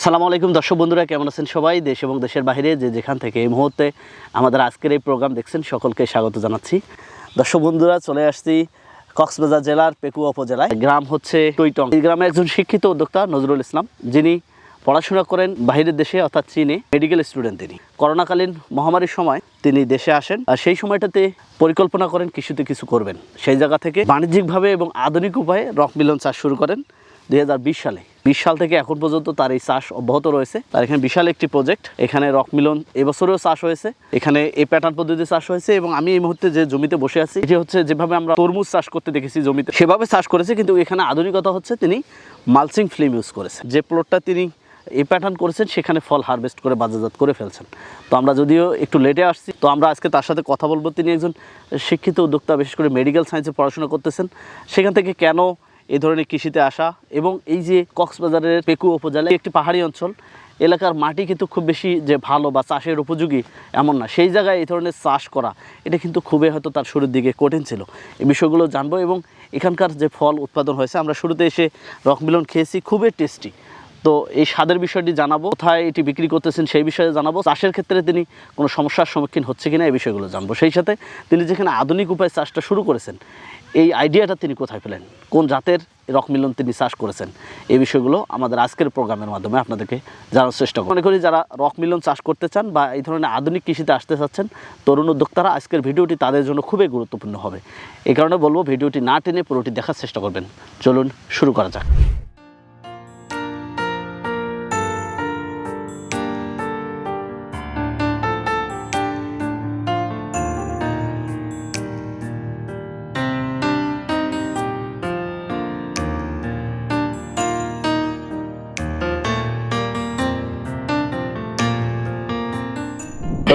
আসসালামু আলাইকুম, দর্শক বন্ধুরা, কেমন আছেন সবাই? দেশ এবং দেশের বাইরে যে যেখান থেকে এই মুহূর্তে আমাদের আজকের এই প্রোগ্রাম দেখছেন, সকলকে স্বাগত জানাচ্ছি। দর্শক বন্ধুরা, চলে আসছি কক্সবাজার জেলার পেকুয়া উপজেলায়। গ্রাম হচ্ছে টইটং। এই গ্রামে একজন শিক্ষিত উদ্যোক্তা নজরুল ইসলাম, যিনি পড়াশোনা করেন বাইরের দেশে, অর্থাৎ চীনে মেডিকেল স্টুডেন্ট তিনি। করোনাকালীন মহামারীর সময় তিনি দেশে আসেন, আর সেই সময়টাতে পরিকল্পনা করেন কিছুতে কিছু করবেন। সেই জায়গা থেকে বাণিজ্যিকভাবে এবং আধুনিক উপায়ে রক মিলন চাষ শুরু করেন দু হাজার বিশ সালে। বিশ সাল থেকে এখন পর্যন্ত তার এই চাষ অব্যাহত রয়েছে। তার এখানে বিশাল একটি প্রজেক্ট এখানে রক মিলন এবছরেও চাষ হয়েছে। এখানে এই প্যাটার্ন পদ্ধতিতে চাষ হয়েছে এবং আমি এই মুহূর্তে যে জমিতে বসে আছি, এটি হচ্ছে যেভাবে আমরা তরমুজ চাষ করতে দেখেছি জমিতে। সেভাবে চাষ করেছে, কিন্তু এখানে আধুনিকতা হচ্ছে তিনি মালচিং ফিল্ম ইউজ করেছেন। যে প্লটটা তিনি এই প্যাটার্ন করেছেন, সেখানে ফল হারভেস্ট করে বাজারজাত করে ফেলছেন। তো আমরা যদিও একটু লেটে আসছি, তো আমরা আজকে তার সাথে কথা বলব। তিনি একজন শিক্ষিত উদ্যোক্তা, বিশেষ করে মেডিকেল সায়েন্সে পড়াশোনা করতেছেন। সেখান থেকে কেন এই ধরনের কৃষিতে আসা এবং এই যে কক্সবাজারের পেকু উপজেলায় একটি পাহাড়ি অঞ্চল। এলাকার মাটি কিন্তু খুব বেশি যে ভালো বা চাষের উপযোগী এমন না। সেই জায়গায় এই ধরনের চাষ করা, এটা কিন্তু খুবই হয়তো তার শুরুর দিকে কঠিন ছিল। এই বিষয়গুলো জানব এবং এখানকার যে ফল উৎপাদন হয়েছে, আমরা শুরুতে এসে রকমিলন খেয়েছি, খুবই টেস্টি। তো এই স্বাদের বিষয়টি জানাব, কোথায় এটি বিক্রি করতেছেন সেই বিষয়ে জানাব। চাষের ক্ষেত্রে তিনি কোনো সমস্যার সম্মুখীন হচ্ছে কিনা এই বিষয়গুলো জানব। সেই সাথে তিনি যেখানে আধুনিক উপায়ে চাষটা শুরু করেছেন এই আইডিয়াটা তিনি কোথায় পেলেন? কোন জাতের রকমিলন তিনি চাষ করেছেন? এই বিষয়গুলো আমাদের আজকের প্রোগ্রামের মাধ্যমে আপনাদেরকে জানার চেষ্টা মনে করি যারা রকমিলন চাষ করতে চান বা এই ধরনের আধুনিক কৃষিতে আসতে চাচ্ছেন, তরুণ উদ্যোক্তারা আজকের ভিডিওটি তাদের জন্য খুবই গুরুত্বপূর্ণ হবে। এই কারণে বলব, ভিডিওটি না টেনে পুরোটি দেখার চেষ্টা করবেন। চলুন শুরু করা যাক।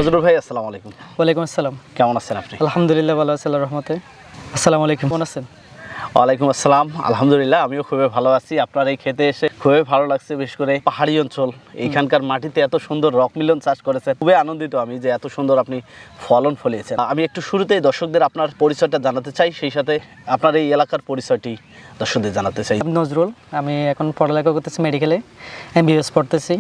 নজরুল ভাই আসসালামু আলাইকুম। ওয়ালাইকুম আসসালাম। কেমন আছেন আপনি? আলহামদুলিল্লাহ ভালো আছি রহমতে। আসসালামু আলাইকুম কেমন আছেন? ওয়ালাইকুম আসসালাম। আলহামদুলিল্লাহ আমিও খুবই ভালো আছি। আপনার এই খেতে এসে খুবই ভালো লাগছে বিশেষ করে পাহাড়ি অঞ্চল। এইখানকার মাটিতে এত সুন্দর রক মিলন চাষ করেছে খুবই আনন্দিত আমি যে এত সুন্দর আপনি ফলন ফলিয়েছেন। আমি একটু শুরুতেই দর্শকদের আপনার পরিচয়টা জানাতে চাই সেই সাথে আপনার এই এলাকার পরিচয়টি দর্শকদের জানাতে চাই। আমি নজরুল আমি এখন পড়ালেখা করতেছি মেডিকেলে এমবিবিএস পড়তেছি।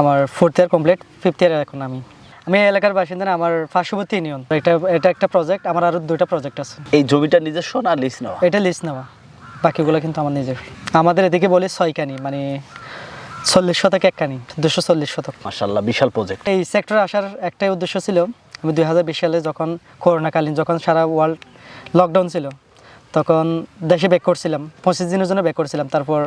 আমার fourth year complete fifth year এখন আমি। আমি এলাকার বাসিন্দা না, আমার পার্শ্ববর্তী ইউনিয়ন। এটা এটা একটা প্রজেক্ট আমার আরও দুইটা প্রজেক্ট আছে। এই জমিটা নিজস্ব না লিস নেওয়া? এটা লিস্ট নেওয়া। বাকিগুলো কিন্তু আমার নিজের। আমাদের এদিকে বলি ছয়কানি মানে চল্লিশ শতক এক কানি দুশো চল্লিশ শতক। মার্শাল্লাহ বিশাল প্রজেক্ট এই সেক্টরে আসার একটাই উদ্দেশ্য ছিল আমি দুই হাজার বিশ সালে যখন করোনাকালীন যখন সারা ওয়ার্ল্ড লকডাউন ছিল তখন দেশে ব্যাক করছিলাম, পঁচিশ দিনের জন্য ব্যাক করছিলাম। তারপর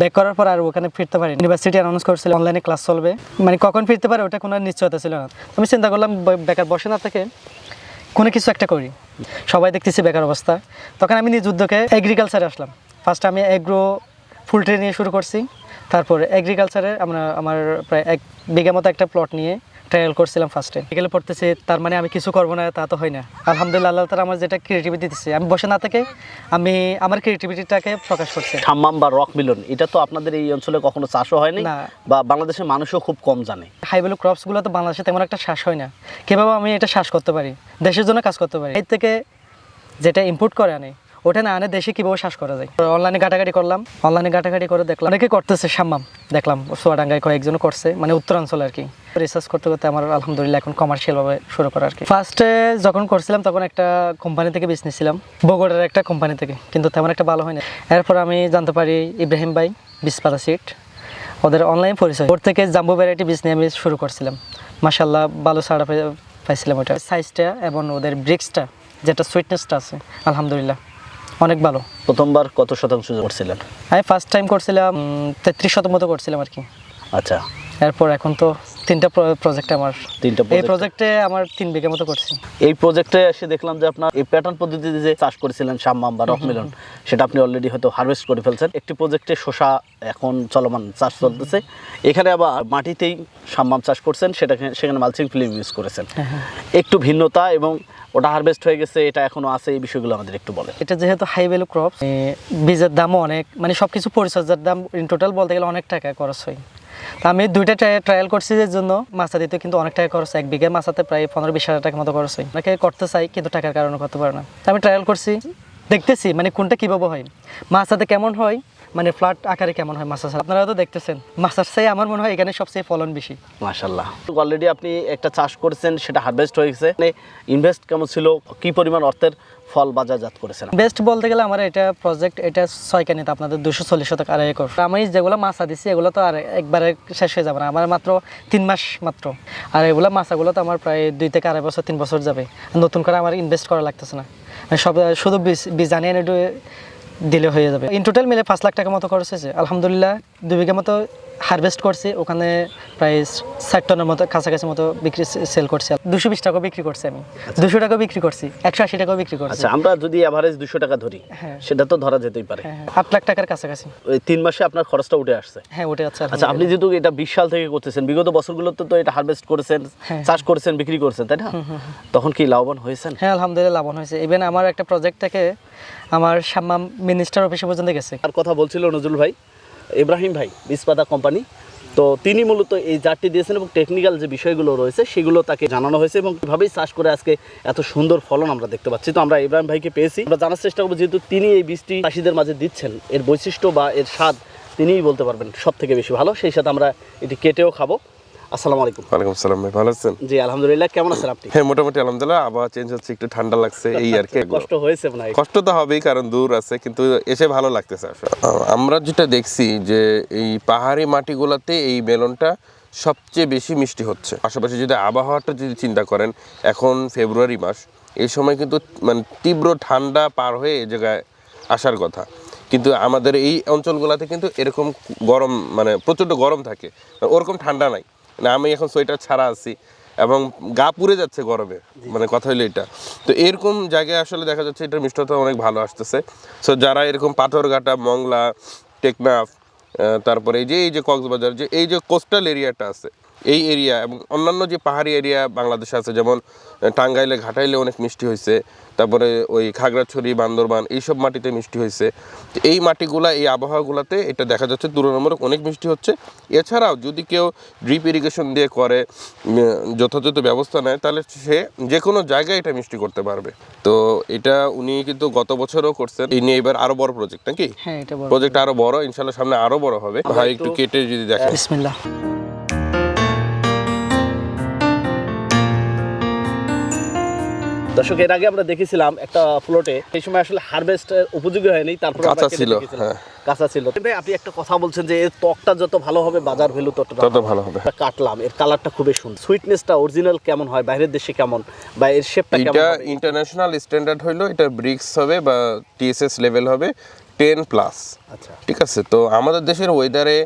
ব্যাক করার পর আর ওখানে ফিরতে পারি ইউনিভার্সিটি অ্যানাউন্স করছিলাম অনলাইনে ক্লাস চলবে। মানে কখন ফিরতে পারে ওটা কোনো নিশ্চয়তা ছিল না। আমি চিন্তা করলাম বেকার বসে না থেকে কোনো কিছু একটা করি। সবাই দেখতেছি বেকার অবস্থা। তখন আমি নিজ উদ্যোগে এগ্রিকালচারে আসলাম। ফার্স্ট আমি এগ্রো ফুল ট্রে নিয়ে শুরু করছি। তারপর এগ্রিকালচারে আমরা, আমার প্রায় এক বিঘা মতো একটা প্লট নিয়ে ট্রায়াল করছিলাম ফার্স্টে এগুলো পড়তেছি তার মানে আমি কিছু করব না তা তো হয় না। আলহামদুলিল্লাহ আল্লাহ তালা আমার যেটা ক্রিয়েটিভিটি দিচ্ছে আমি বসে না থেকে আমি আমার ক্রিয়েটিভিটিটাকে প্রকাশ করছি। হাম্মাম বা রক মিলন এটা তো আপনাদের এই অঞ্চলে কখনো চাষও হয়নি না। বা বাংলাদেশের মানুষও খুব কম জানে। হাই ভ্যালু ক্রপসগুলো তো বাংলাদেশে তেমন একটা শ্বাস হয় না। কীভাবে আমি এটা শ্বাস করতে পারি? দেশের জন্য কাজ করতে পারি। এর থেকে যেটা ইম্পোর্ট করে আনে ওটা না, আনে দেশে কীভাবে শ্বাস করা যায়। অনলাইনে ঘাটাঘাটি করলাম। অনলাইনে ঘাটাঘাটি করে দেখলাম। অনেকে করতেছে, সাম্মাম। দেখলাম সোয়াডাঙ্গায় কয়েকজনও করছে মানে উত্তরাঞ্চল আর কি। রিসার্চ করতে করতে আমার আলহামদুলিল্লাহ এখন কমার্শিয়ালভাবে শুরু করা আর কি। ফার্স্টে যখন করছিলাম, তখন একটা কোম্পানি থেকে বিজনেস নিয়েছিলাম বগুড়ার একটা কোম্পানি থেকে, কিন্তু তেমন একটা ভালো হয় না এরপর আমি জানতে পারি, ইব্রাহিম ভাই বিসপাতা সিট ওদের অনলাইন পরিচয়। ওর থেকে জাম্বো ভ্যারাইটি বীজ নিয়ে আমি শুরু করছিলাম। মাসাল্লাহ ভালো সাড়া পাইছিলাম ওটা। সাইজটা এবং ওদের ব্রিক্সটা যেটা সুইটনেসটা আছে, আলহামদুলিল্লাহ। অনেক ভালো। প্রথমবার কত শতাংশ করছিলেন? আমি ফার্স্ট টাইম করছিলাম তেত্রিশ শত মতো করছিলাম আর কি। আচ্ছা। এরপর এখন তো তিনটা প্রজেক্ট আমার। তিনটা এই প্রজেক্টে আমার তিন বিঘা মতো করছি। এই প্রজেক্টে এসে দেখলাম যে আপনার এই প্যাটার্ন পদ্ধতিতে যে চাষ করেছিলেন সাম্মাম বা রকমিলন সেটা আপনি অলরেডি হয়তো হারভেস্ট করে ফেলছেন। একটি প্রজেক্টে শশা এখন চলমান চাষ চলতেছে। এখানে আবার মাটিতেই সাম্মাম চাষ করছেন সেটাকে সেখানে মালচিং ফিল্ম ইউজ করেছেন। একটু ভিন্নতা এবং ওটা হারভেস্ট হয়ে গেছে এটা এখনও আছে এই বিষয়গুলো আমাদের একটু বলে এটা যেহেতু হাই ভ্যালু ক্রপ বীজের দামও অনেক মানে সবকিছু পরিচর্যার দাম ইন টোটাল বলতে গেলে অনেক টাকা খরচ হয়। তা আমি দুইটা ট্রায়াল করছি যে জন্য মাছা দিতে, কিন্তু অনেক টাকা খরচ, এক বিঘা মাছাতে প্রায় পনেরো বিশ হাজার টাকার মতো খরচ হয়। অনেকে করতে চাই কিন্তু টাকার কারণে করতে পারে না। তা আমি ট্রায়াল করছি। দেখতেছি মানে কোনটা কীভাবে হয়, মাছাতে কেমন হয় মানে ফ্ল্যাট আকারে কেমন হয় মাছার আপনারা তো দেখতেছেন, মাছার চাই আমার মনে হয় এখানে সবচেয়ে ফলন বেশি। মাশাল্লাহ অলরেডি আপনি একটা চাষ করেছেন, সেটা হারভেস্ট হয়ে গেছে। ইনভেস্ট কেমন ছিল, কি পরিমাণ অর্থের ফল বাজারজাত করেছেন। বেস্ট বলতে গেলে আমার এটা প্রজেক্ট এটা ছয় কানিতে আপনাদের দুশো চল্লিশ শতক আড়াই একর। আমি যেগুলো মাছা দিছি এগুলো তো আর একবারে শেষ হয়ে যাবে না। আমার মাত্র তিন মাস মাত্র। আর এগুলো মাছাগুলো তো আমার প্রায় দুই থেকে আড়াই বছর, তিন বছর যাবে। নতুন করে আমার ইনভেস্ট করা লাগতেছে না। সব, শুধু বীজ আনিয়ে দিলে হয়ে যাবে। ইন টোটাল মিলে পাঁচ লাখ টাকা মতো খরচ হয়েছে। আলহামদুলিল্লাহ, দুই বিঘা মতো হারভেস্ট করছি ওখানে প্রায় ষাট টনের মতো কাছাকাছি মতো বিক্রি সেল করছি। দুশো বিশ টাকা বিক্রি করছি আমি। দুশো টাকা বিক্রি করছি একশো আশি টাকা বিক্রি করছি। আচ্ছা আমরা যদি অ্যাভারেজ দুশো টাকা ধরি হ্যাঁ। সেটা তো ধরা যেতেই পারে। হ্যাঁ, হ্যাঁ, আট লাখ টাকার কাছাকাছি। ওই তিন মাসে আপনার খরচটা উঠে আসছে। হ্যাঁ উঠে আচ্ছা আচ্ছা আপনি যেহেতু এটা বিশ সাল থেকে করতেছেন বিগত বছরগুলোতে তো এটা হারভেস্ট করেছেন হ্যাঁ। চাষ করেছেন বিক্রি করেছেন তাই না? তখন কি লাভবান হয়েছেন? হ্যাঁ আলহামদুলিল্লাহ লাভবান হয়েছে। ইভেন আমার একটা প্রজেক্ট থেকে আমার সাম্মাম মিনিস্টার অফিসে পর্যন্ত গেছে। আর কথা বলছিল নজরুল ভাই ইব্রাহিম ভাই বিসপাতা কোম্পানি। তো তিনি মূলত এই জারটি দিয়েছেন এবং টেকনিক্যাল যে বিষয়গুলো রয়েছে, সেগুলো তাকে জানানো হয়েছে এবং কীভাবেই চাষ করে আজকে এত সুন্দর ফলন আমরা দেখতে পাচ্ছি। তো আমরা ইব্রাহিম ভাইকে পেয়েছি। আমরা জানার চেষ্টা করব, যেহেতু তিনি এই বীজটি চাষিদের মাঝে দিচ্ছেন, এর বৈশিষ্ট্য বা এর স্বাদ তিনিই বলতে পারবেন সব থেকে বেশি ভালো। সেই সাথে আমরা এটি কেটেও খাব। আসসালামু আলাইকুম। ওয়ালাইকুম সালাম ভাই ভালো আছেন? জি আলহামদুলিল্লাহ। কেমন আছেন আপনি? হ্যাঁ মোটামুটি আলহামদুলিল্লাহ আবহাওয়া চেঞ্জ হচ্ছে একটু ঠান্ডা লাগছে এই আর কি। কষ্ট হয়েছে মনে হয়। কষ্ট তো হবেই কারণ দূর আছে কিন্তু এসে ভালো লাগতেছে আসলে। আমরা যেটা দেখছি যে এই পাহাড়ি মাটিগুলোতে এই মেলনটা সবচেয়ে বেশি মিষ্টি হচ্ছে। পাশাপাশি যদি আবহাওয়াটা যদি চিন্তা করেন এখন ফেব্রুয়ারি মাস এই সময় কিন্তু মানে তীব্র ঠান্ডা পার হয়ে এই জায়গায় আসার কথা। কিন্তু আমাদের এই অঞ্চলগুলোতে কিন্তু এরকম গরম মানে প্রচণ্ড গরম থাকে। ওরকম ঠান্ডা নাই। মানে আমি এখন সোয়েটার ছাড়া আছি এবং গা পুড়ে যাচ্ছে গরমে মানে কথা হইল এটা। তো এরকম জায়গায় আসলে দেখা যাচ্ছে এটার মিষ্টতা অনেক ভালো আসতেছে। সো যারা এরকম পাথরঘাটা মংলা টেকনাফ তারপরে এই যে এই যে কক্সবাজার যে এই যে কোস্টাল এরিয়াটা আছে এই এরিয়া এবং অন্যান্য যে পাহাড়ি এরিয়া বাংলাদেশে আছে যেমন টাঙ্গাইলে ঘাটাইলে অনেক মিষ্টি হয়েছে তারপরে ওই খাগড়াছড়ি বান্দরবান এইসব মাটিতে মিষ্টি হয়েছে। তো এই মাটিগুলা এই আবহাওয়াগুলোতে এটা দেখা যাচ্ছে তুলনামূলক অনেক মিষ্টি হচ্ছে। এছাড়াও যদি কেউ ড্রিপ ইরিগেশন দিয়ে করে যথাযথ ব্যবস্থা নেয় তাহলে সে যে কোনো জায়গায় এটা মিষ্টি করতে পারবে। তো এটা উনি কিন্তু গত বছরও করছেন। এই নিয়ে এবার আরও বড় প্রজেক্ট নাকি? হ্যাঁ প্রজেক্ট আরও বড় ইনশাল্লাহ সামনে আরও বড় হবে। ভাই একটু কেটে যদি দেখেন। বিসমিল্লাহ। দর্শক এর আগে আমরা দেখেছিলাম একটা ফ্লোটে সেই সময় আসলে হারভেস্ট উপযোগী হয়নি তারপর কাঁচা ছিল, হ্যাঁ। কাঁচা ছিল। আপনি একটা কথা বলছেন যে এর ত্বকটা যত ভালো হবে বাজার ভ্যালু তত তত ভালো হবে। কাটলাম এর কালারটা খুবই সুন্দর। সুইটনেসটা অরিজিনাল কেমন হয় বাইরের দেশে কেমন বা এর শেপটা কেমন এটা ইন্টারন্যাশনাল স্ট্যান্ডার্ড হইল এটা ব্রিক্স হবে বা টিএসএস লেভেল হবে টেন প্লাস আচ্ছা। ঠিক আছে? তো আমাদের দেশের ওয়েদারে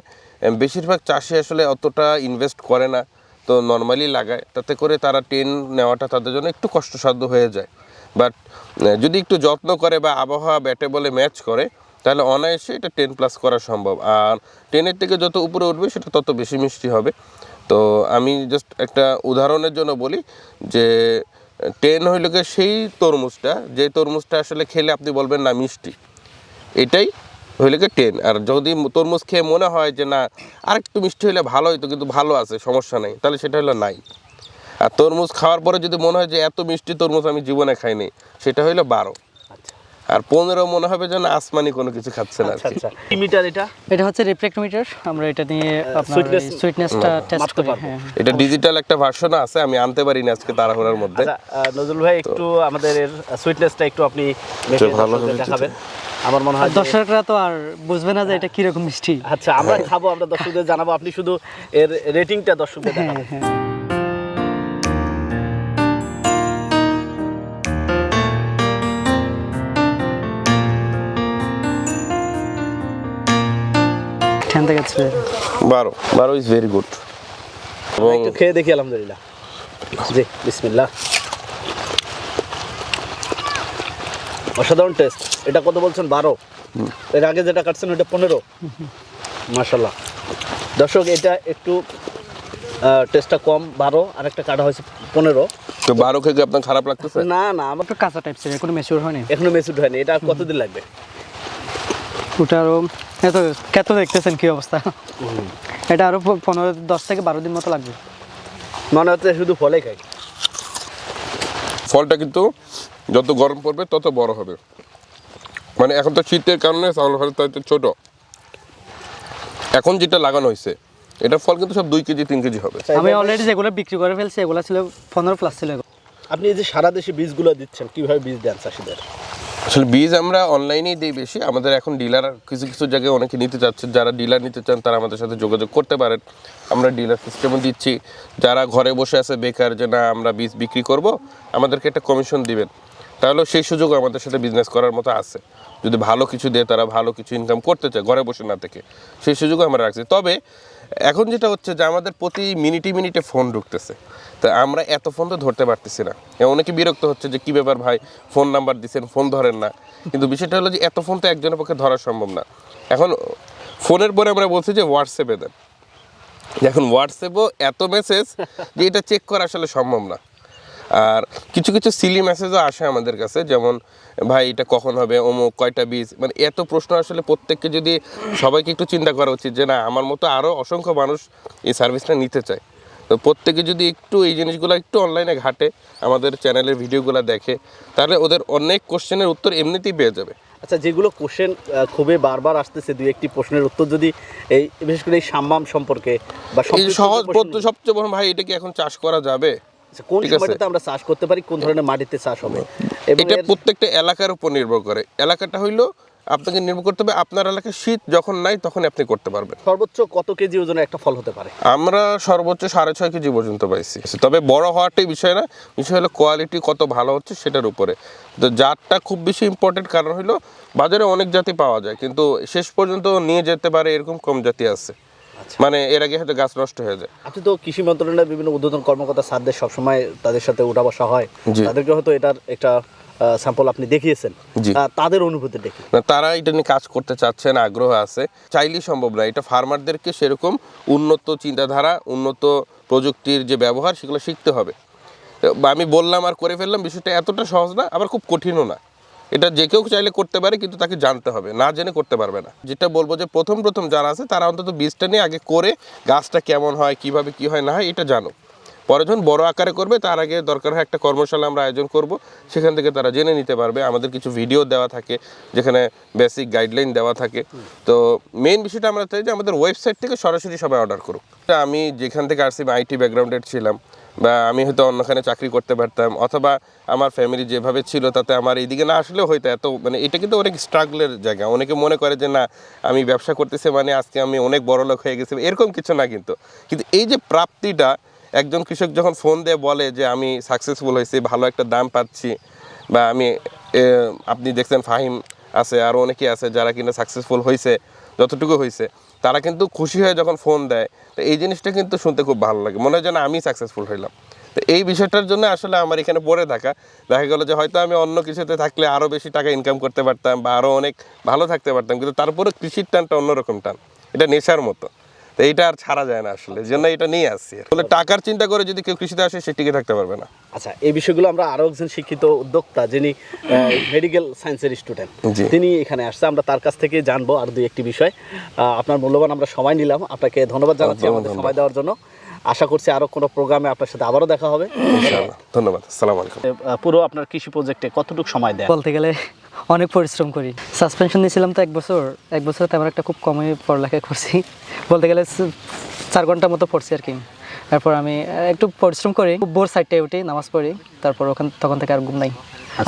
বেশিরভাগ চাষি আসলে অতটা ইনভেস্ট করে না। তো নর্মালি লাগায়। তাতে করে তারা টেন নেওয়াটা তাদের জন্য একটু কষ্টসাধ্য হয়ে যায়। বাট যদি একটু যত্ন করে বা আবহাওয়া ব্যাটে বলে ম্যাচ করে, তাহলে অনায়াসে এটা টেন প্লাস করা সম্ভব। আর টেনের থেকে যত উপরে উঠবে, সেটা তত বেশি মিষ্টি হবে। তো আমি জাস্ট একটা উদাহরণের জন্য বলি যে টেন হইল সেই তরমুজটা, যে তরমুজটা আসলে খেলে আপনি বলবেন না মিষ্টি, এটাই হইলে গিয়ে টেন? আর যদি তরমুজ খেয়ে মনে হয় যে না আরেকটু মিষ্টি হলে ভালো হইতো কিন্তু ভালো আছে সমস্যা নেই। তাহলে সেটা হলো নাই। আর তরমুজ খাওয়ার পরে যদি মনে হয় যে এত মিষ্টি তরমুজ আমি জীবনে খাইনি সেটা হইল বারো। আচ্ছা। আর পনেরো মনে হবে যেন আসমানি কোনো কিছু খাচ্ছে না আচ্ছা কি। আচ্ছা কি মিটার এটা? এটা হচ্ছে রিফ্লেক্টোমিটার। আমরা এটা নিয়ে আপনার সুইটনেসটা টেস্ট মাপতে করি পারব। হ্যাঁ। এটা ডিজিটাল একটা ভার্সন আছে আমি আনতে পারি না আজকে তাড়াহুড়ার মধ্যে। আচ্ছা নজরুল ভাই একটু আমাদের সুইটনেসটা একটু আপনি ভালো দেখাবেন। আমার মনে হয় দর্শকরা তো আর বুঝবে না যে এটা কীরকম মিষ্টি। আচ্ছা আমরা খাব আমরা দর্শকদের জানাব আপনি শুধু এর রেটিংটা দর্শকদের হ্যাঁ দেখাবেন। হ্যাঁ। থেকে ছিল বারো। বারো ইজ ভেরি গুড একটু খেয়ে দেখি আলহামদুলিল্লাহ। জি বিসমিল্লাহ। অসাধারণ টেস্ট এটা কত বলছেন? বারো। এর আগে যেটা কাটছেন ওটা পনেরো। মাশাল্লাহ দর্শক এটা একটু টেস্টটা কম বারো আর একটা কাটা হয়েছে পনেরো। তো বারো খেয়ে আপনার খারাপ লাগতেছে? না না আমার একটু কাঁচা টাইপ ছিল এখনও ম্যাচিওর হয়নি। এখনও মেসুড হয়নি এটা আর কতদিন লাগবে? ওটা আরও এত কত দেখতেছেন কি অবস্থা? এটা আরও প- পনেরো দশ থেকে বারো দিন মতো লাগবে। মনে হচ্ছে শুধু ফলে খাই। ফলটা কিন্তু যত গরম পড়বে তত বড় হবে। মানে এখন তো শীতের কারণে চাউল ফল তো একটু ছোট। এখন যেটা লাগানো হয়েছে এটার ফল কিন্তু সব দুই কেজি তিন কেজি হবে। আমি অলরেডি যেগুলো বিক্রি করে ফেলছি এগুলো ছিল পনেরো প্লাস ছিল আপনি এই যে সারা দেশে বীজগুলো দিচ্ছেন কীভাবে বীজ দেন চাষিদের? আসলে বীজ আমরা অনলাইনেই দিই বেশি। আমাদের এখন ডিলার কিছু কিছু জায়গায় অনেকে নিতে চাচ্ছেন যারা ডিলার নিতে চান তারা আমাদের সাথে যোগাযোগ করতে পারেন। আমরা ডিলার সিস্টেমও দিচ্ছি। যারা ঘরে বসে আছে বেকার যে না আমরা বীজ বিক্রি করব। আমাদেরকে একটা কমিশন দিবেন। তাহলে সেই সুযোগও আমাদের সাথে বিজনেস করার মতো আছে। যদি ভালো কিছু দিয়ে, তারা ভালো কিছু ইনকাম করতে চায়, ঘরে বসে না থেকে। সেই সুযোগও আমরা রাখছি। তবে এখন যেটা হচ্ছে যে আমাদের প্রতি মিনিটে মিনিটে ফোন ঢুকতেছে। তা আমরা এত ফোন তো ধরতে পারতেছি না। অনেকে বিরক্ত হচ্ছে যে, কি ব্যাপার ভাই? ফোন নাম্বার দিচ্ছেন ফোন ধরেন না। কিন্তু বিষয়টা হলো যে, এত ফোন তো একজনের পক্ষে ধরা সম্ভব না। এখন ফোনের পরে আমরা বলছি যে হোয়াটসঅ্যাপে দেন। এখন হোয়াটসঅ্যাপও এত মেসেজ যে, এটা চেক করা আসলে সম্ভব না। আর কিছু কিছু সিলি মেসেজও আসে আমাদের কাছে যেমন ভাই এটা কখন হবে? অমুক কয়টা বীজ? মানে এত প্রশ্ন আসলে প্রত্যেককে যদি সবাইকে একটু চিন্তা করা উচিত যে না আমার মতো আরও অসংখ্য মানুষ এই সার্ভিসটা নিতে চায়। তো প্রত্যেকে যদি একটু এই জিনিসগুলো একটু অনলাইনে ঘাটে আমাদের চ্যানেলের ভিডিওগুলো দেখে তাহলে ওদের অনেক কোশ্চেনের উত্তর এমনিতেই পেয়ে যাবে। আচ্ছা যেগুলো কোশ্চেন খুবই বারবার আসতেছে দুই একটি প্রশ্নের উত্তর যদি এই বিশেষ করে এই সাম্বাম সম্পর্কে বা সহজ সবচেয়ে বড় ভাই এটা কি এখন চাষ করা যাবে? কোন সময়টাতে আমরা চাষ করতে পারি? কোন ধরনের মাটিতে চাষ হবে? এটা প্রত্যেকটা এলাকার উপর নির্ভর করে। এলাকাটা হইল আপনাকে নির্ভর করতে হবে আপনার এলাকায় শীত যখন নাই তখন আপনি করতে পারবেন। সর্বোচ্চ কত কেজি ওজনের একটা ফল হতে পারে? আমরা সর্বোচ্চ সাড়ে ছয় কেজি পর্যন্ত পাইছি। তবে বড় হওয়াটাই বিষয় না বিষয় হলো কোয়ালিটি কত ভালো হচ্ছে সেটার উপরে। তো জাতটা খুব বেশি ইম্পর্টেন্ট কারণ হলো বাজারে অনেক জাতি পাওয়া যায় কিন্তু শেষ পর্যন্ত নিয়ে যেতে পারে এরকম কম জাতি আছে। মানে এর আগে হয়তো গাছ নষ্ট হয়ে যায়। আপনি তো কৃষি মন্ত্রণালয়ের বিভিন্ন উদ্বোধন কর্মকর্তা স্যারদের সবসময় তাদের সাথে উঠা বসা হয়। তাদেরকে হয়তো এটার একটা স্যাম্পল আপনি দেখিয়েছেন। তাদের অনুভূতি দেখি তারা এটা নিয়ে কাজ করতে চাচ্ছেন আগ্রহ আছে। চাইলেই সম্ভব না এটা ফার্মারদেরকে সেরকম উন্নত চিন্তাধারা উন্নত প্রযুক্তির যে ব্যবহার সেগুলো শিখতে হবে। আমি বললাম আর করে ফেললাম বিষয়টা এতটা সহজ না আবার খুব কঠিনও না। এটা যে কেউ চাইলে করতে পারে, কিন্তু তাকে জানতে হবে, না জেনে করতে পারবে না। যেটা বলব যে প্রথম প্রথম যারা আছে, তারা অন্তত বীজটা নিয়ে আগে করে গাছটা কেমন হয়, কীভাবে কি হয়, না হয় এটা জানো পরে যখন বড় আকারে করবে, তার আগে দরকার হয় একটা কর্মশালা আমরা আয়োজন করব। সেখান থেকে তারা জেনে নিতে পারবে, আমাদের কিছু ভিডিও দেওয়া থাকে, যেখানে বেসিক গাইডলাইন দেওয়া থাকে। তো মেইন বিষয়টা আমরা চাই যে আমাদের ওয়েবসাইট থেকে সরাসরি সবাই অর্ডার করুক। আমি যেখান থেকে আসছি আইটি ব্যাকগ্রাউন্ডের ছিলাম। বা আমি হয়তো অন্যখানে চাকরি করতে পারতাম, অথবা আমার ফ্যামিলি যেভাবে ছিল তাতে আমার এইদিকে না আসলেও হয়তো এত মানে এটা কিন্তু অনেক স্ট্রাগলের জায়গা। অনেকে মনে করে যে না, আমি ব্যবসা করতেছি মানে আজকে আমি অনেক বড় লোক হয়ে গেছি, এরকম কিছু না কিন্তু। কিন্তু এই যে প্রাপ্তিটা, একজন কৃষক যখন ফোন দিয়ে বলে যে আমি সাকসেসফুল হয়েছি, ভালো একটা দাম পাচ্ছি, বা আমি আপনি দেখছেন ফাহিম আছে, আর অনেকে আছে যারা কিনা সাকসেসফুল হয়েছে যতটুকু হয়েছে তারা কিন্তু খুশি হয়ে যখন ফোন দেয়, তো এই জিনিসটা কিন্তু শুনতে খুব ভালো লাগে। মনে হয় যেন আমি সাকসেসফুল হইলাম। তো এই বিষয়টার জন্য আসলে আমার এখানে পড়ে থাকা, দেখা গেলো যে হয়তো আমি অন্য কিছুতে থাকলে আরও বেশি টাকা ইনকাম করতে পারতাম বা আরও অনেক ভালো থাকতে পারতাম, কিন্তু তারপরে কৃষির টানটা অন্যরকম টান। এটা নেশার মতো। তো এইটা আর ছাড়া যায় না আসলে জন্য এটা নিয়ে আসছি বলে টাকার চিন্তা করে যদি কেউ কৃষিতে আসে সে টিকে থাকতে পারবে না। আচ্ছা এই বিষয়গুলো আমরা আরও একজন শিক্ষিত উদ্যোক্তা যিনি মেডিকেল সায়েন্সের স্টুডেন্ট তিনি এখানে আসছে। আমরা তার কাছ থেকে জানব আর দুই একটি বিষয়। আহ, আপনার মূল্যবান আমরা সময় নিলাম। আপনাকে ধন্যবাদ জানাচ্ছি আমাদের। সময় দেওয়ার জন্য। আশা করছি আরও কোনো প্রোগ্রামে আপনার সাথে আবারও দেখা হবে। ধন্যবাদ। আসসালামু আলাইকুম। পুরো আপনার কৃষি প্রজেক্টে কতটুকু সময় দেয়? বলতে গেলে অনেক পরিশ্রম করি। সাসপেনশন নিয়েছিলাম তো এক বছর। এক বছরে তেমন একটা খুব কমই পড়ালেখা করছি। বলতে গেলে চার ঘণ্টা মতো পড়ছি আর কি। তারপর আমি একটু পরিশ্রম করি। খুব ভোর সাইডটায় উঠি নামাজ পড়ি। তারপর ওখান তখন থেকে আর ঘুম নাই।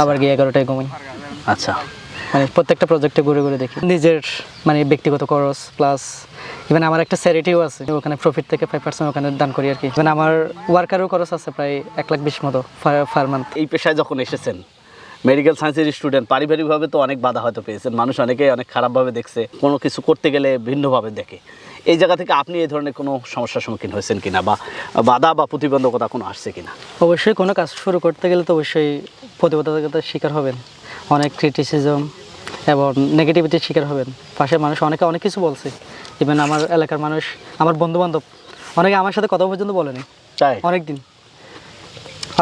আবার গিয়ে এগারোটায় ঘুমাই। আচ্ছা। মানে প্রত্যেকটা প্রজেক্টে ঘুরে ঘুরে দেখি। নিজের মানে ব্যক্তিগত খরচ প্লাস ইভেন আমার একটা চ্যারিটিও আছে। ওখানে প্রফিট থেকে ফাইভ পার্সেন্ট ওখানে দান করি আর কি। ইভেন আমার ওয়ার্কারও খরচ আছে প্রায় এক লাখ বিশ মতো ফার মান্থ এই পেশায় যখন এসেছেন মেডিকেল সায়েন্সের স্টুডেন্ট পারিবারিকভাবে তো অনেক বাধা হয়তো পেয়েছেন। মানুষ অনেকে অনেক খারাপভাবে দেখছে কোনো কিছু করতে গেলে ভিন্নভাবে দেখে। এই জায়গা থেকে আপনি এই ধরনের কোনো সমস্যার সম্মুখীন হয়েছেন কিনা বা বাধা বা প্রতিবন্ধকতা কোনো আসছে কিনা? অবশ্যই কোনো কাজ শুরু করতে গেলে তো অবশ্যই প্রতিবদ্ধতার শিকার হবেন। অনেক ক্রিটিসিজম এবং নেগেটিভিটির শিকার হবেন। পাশের মানুষ অনেকে অনেক কিছু বলছে। ইভেন আমার এলাকার মানুষ আমার বন্ধু বান্ধব অনেকে আমার সাথে কথা পর্যন্ত বলেনি। তাই? অনেক দিন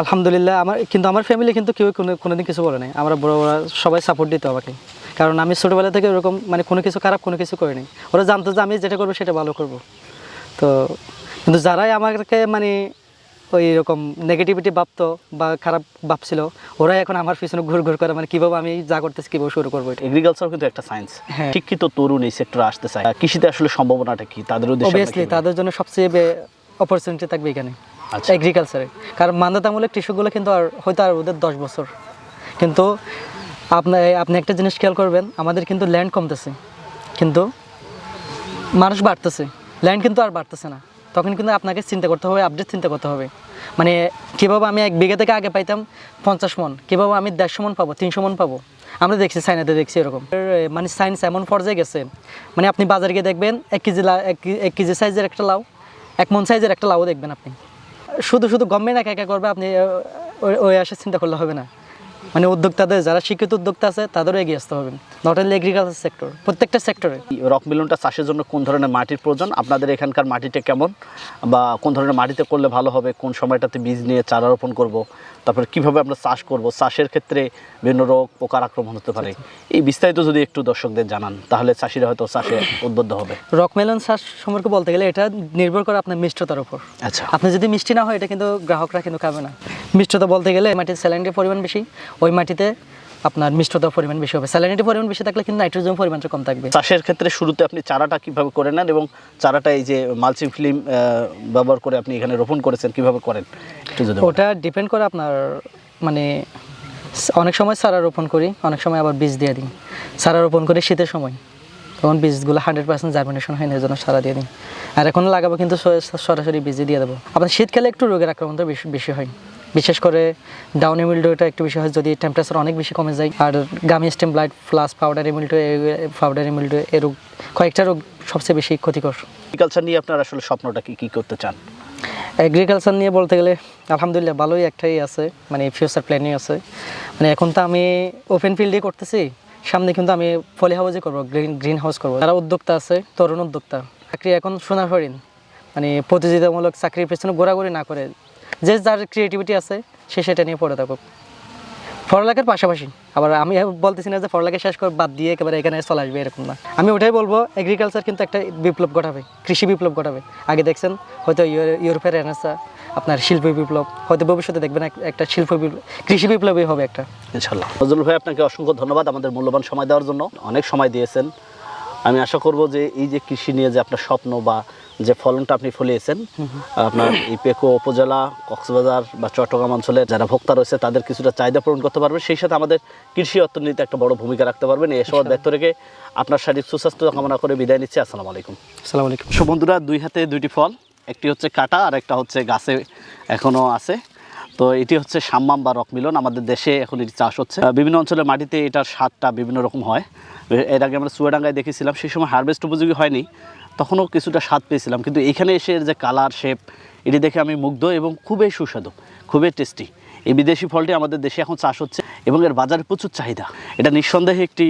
আলহামদুলিল্লাহ আমার কিন্তু আমার ফ্যামিলি কিন্তু কেউ কোনো কোনোদিন কিছু বলে নাই। আমরা বড় বড় সবাই সাপোর্ট দিত আমাকে। কারণ আমি ছোটোবেলা থেকে ওরকম মানে কোনো কিছু খারাপ কোনো কিছু করিনি। ওরা জানতো যে আমি যেটা করব সেটা ভালো করব। তো কিন্তু যারাই আমাকে মানে ওই রকম নেগেটিভিটি ভাবতো বা খারাপ ভাবছিল ওরা এখন আমার পিছনে ঘুর ঘুর করে মানে কীভাবে আমি যা করতেছি কীভাবে শুরু করব এটা। এগ্রিকালচার কিন্তু একটা সায়েন্স হ্যাঁ। শিক্ষিত তরুণ এই সেক্টরে আসতে চায়। কৃষিতে আসলে সম্ভাবনাটা কি? তাদের উদ্দেশ্যে? তাদের জন্য সবচেয়ে অপরচুনিটি থাকবে এখানে। এগ্রিকালচারে কারণ বাধ্যতামূলক কৃষকগুলো কিন্তু আর হয়তো আর ওদের দশ বছর। কিন্তু আপনার আপনি একটা জিনিস খেয়াল করবেন, আমাদের কিন্তু ল্যান্ড কমতেছে। কিন্তু মানুষ বাড়তেছে। ল্যান্ড কিন্তু আর বাড়তেছে না। তখন কিন্তু আপনাকে চিন্তা করতে হবে আপডেট চিন্তা করতে হবে। মানে কীভাবে আমি এক বিঘা থেকে আগে পাইতাম পঞ্চাশ মন, কীভাবে আমি দেড়শো মন পাবো, তিনশো মন পাবো? আমরা দেখছি চাইনাতে দেখছি এরকম। মানে সায়েন্স এমন পর্যায়ে গেছে। মানে আপনি বাজারে গিয়ে দেখবেন, এক কেজি লা, এক এক কেজি সাইজের একটা লাউ, এক মন সাইজের একটা লাউ দেখবেন আপনি। শুধু শুধু গভর্নমেন্ট একা একা করবে আপনি ওই- ওই আসে চিন্তা করলে হবে না। মানে উদ্যোক্তাদের যারা শিক্ষিত উদ্যোক্তা আছে তাদেরও এগিয়ে আসতে হবে। নট অনলি এগ্রিকালচার সেক্টর প্রত্যেকটা সেক্টরে রক মিলনটা চাষের জন্য কোন ধরনের মাটির প্রয়োজন? আপনাদের এখানকার মাটিটা কেমন? বা কোন ধরনের মাটিতে করলে ভালো হবে? কোন সময়টাতে বীজ নিয়ে চারা রোপণ করব? তারপরে কীভাবে আমরা চাষ করব? চাষের ক্ষেত্রে বিভিন্ন রোগ পোকার আক্রমণ হতে পারে। এই বিস্তারিত যদি একটু দর্শকদের জানান তাহলে চাষিরা হয়তো চাষে উদ্বুদ্ধ হবে। রক মেলন চাষ সম্পর্কে বলতে গেলে এটা নির্ভর করে আপনার মিষ্টতার উপর। আচ্ছা। আপনি যদি মিষ্টি না হয় এটা কিন্তু গ্রাহকরা কিন্তু খাবে না। মিষ্টতা বলতে গেলে মাটির স্যালাইনের পরিমাণ বেশি ওই মাটিতে আপনার মিষ্টতার পরিমাণ বেশি হবে। স্যালাইনের পরিমাণ বেশি থাকলে কিন্তু নাইট্রোজেন পরিমাণটা কম থাকবে। চাষের ক্ষেত্রে শুরুতে আপনি চারাটা কীভাবে করে নেন এবং চারাটা এই যে মালচিং ফিল্ম ব্যবহার করে আপনি এখানে রোপণ করেছেন কীভাবে করেন। ওটা ডিপেন্ড করে আপনার মানে অনেক সময় সারা রোপণ করি অনেক সময় আবার বীজ দিয়ে দিই। সারা রোপণ করি শীতের সময়। তখন বীজগুলো হান্ড্রেড পার্সেন্ট জার্মিনেশন হয় না এই জন্য সারা দিয়ে দিই। আর এখন লাগাবো কিন্তু সরাসরি বীজে দিয়ে দেবো। আপনার শীতকালে একটু রোগের আক্রমণটা বেশি বেশি হয়। বিশেষ করে ডাউন মিল্ডোটা একটু বেশি হয় যদি টেম্পারেচার অনেক বেশি কমে যায়। আর gummy stem blight plus powder mildew powder mildew এ রোগ কয়েকটা রোগ সবচেয়ে বেশি ক্ষতিকর। এগ্রিকালচার নিয়ে আপনার আসলে স্বপ্নটা কি কি করতে চান? এগ্রিকালচার নিয়ে বলতে গেলে আলহামদুলিল্লাহ ভালোই একটাই আছে মানে ফিউচার প্ল্যানিং আছে। মানে এখন তো আমি ওপেন ফিল্ডে করতেছি সামনে কিন্তু আমি ফলি হাউসে করব গ্রিন গ্রিন হাউস করব। যারা উদ্যোক্তা আছে তরুণ উদ্যোক্তা চাকরি এখন সোনার হরিণ। মানে প্রতিযোগিতামূলক চাকরির পেছনে ঘোরাঘুরি না করে যে যার ক্রিয়েটিভিটি আছে, সে সেটা নিয়ে পড়ে থাকুক। পড়ালেখার পাশাপাশি, আবার আমি বলতেছি না যে পড়ালেখা শেষ করে, বাদ দিয়ে একেবারে এখানে চলে আসবে, এরকম না। আমি ওটাই বলব এগ্রিকালচার কিন্তু একটা বিপ্লব ঘটাবে, কৃষি বিপ্লব ঘটাবে। আগে দেখছেন, হয়তো ইউরোপের রেনেসা আপনার শিল্প বিপ্লব, হয়তো ভবিষ্যতে দেখবেন একটা শিল্প বিপ্লব, কৃষি বিপ্লবই হবে একটা। ইনশাল্লাহ নজরুল ভাই, আপনাকে অসংখ্য ধন্যবাদ আমাদের মূল্যবান সময় দেওয়ার জন্য। অনেক সময় দিয়েছেন। আমি আশা করব যে এই যে কৃষি নিয়ে যে আপনার স্বপ্ন বা যে ফলনটা আপনি ফলিয়েছেন আপনার এই পেকো উপজেলা কক্সবাজার বা চট্টগ্রাম অঞ্চলে যারা ভোক্তা রয়েছে তাদের কিছুটা চাহিদা পূরণ করতে পারবে সেই সাথে আমাদের কৃষি অর্থনীতিতে একটা বড় ভূমিকা রাখতে পারবেন। এই সব ব্যক্ত রেখে আপনার শারীরিক সুস্বাস্থ্য কামনা করে বিদায় নিচ্ছি। আসসালামু আলাইকুম। আসসালামু আলাইকুম। সো বন্ধুরা দুই হাতে দুইটি ফল একটি হচ্ছে কাটা আর একটা হচ্ছে গাছে এখনও আছে। তো এটি হচ্ছে সাম্মাম বা রকমিলন আমাদের দেশে এখন এটি চাষ হচ্ছে। বিভিন্ন অঞ্চলের মাটিতে এটার স্বাদটা বিভিন্ন রকম হয়। এর আগে আমরা চুয়াডাঙ্গায় দেখেছিলাম, সেই সময় হারভেস্ট উপযোগী হয়নি, তখনও কিছুটা স্বাদ পেয়েছিলাম। কিন্তু এখানে এসে এর যে কালার শেপ এটি দেখে আমি মুগ্ধ এবং খুবই সুস্বাদু, খুবই টেস্টি এই বিদেশি ফলটি আমাদের দেশে এখন চাষ হচ্ছে এবং এর বাজারে প্রচুর চাহিদা। এটা নিঃসন্দেহে একটি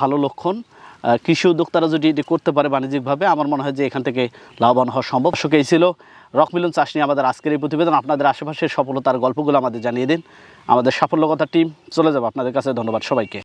ভালো লক্ষণ। কৃষি উদ্যোক্তারা যদি এটি করতে পারে বাণিজ্যিকভাবে, আমার মনে হয় যে এখান থেকে লাভবান হওয়া সম্ভব। সুখেই ছিল রকমিলন চাষ নিয়ে আমাদের আজকের এই প্রতিবেদন। আপনাদের আশেপাশের সফলতার গল্পগুলো আমাদের জানিয়ে দিন। আমাদের সাফল্যকতা টিম চলে যাবে। আপনাদের কাছে ধন্যবাদ সবাইকে।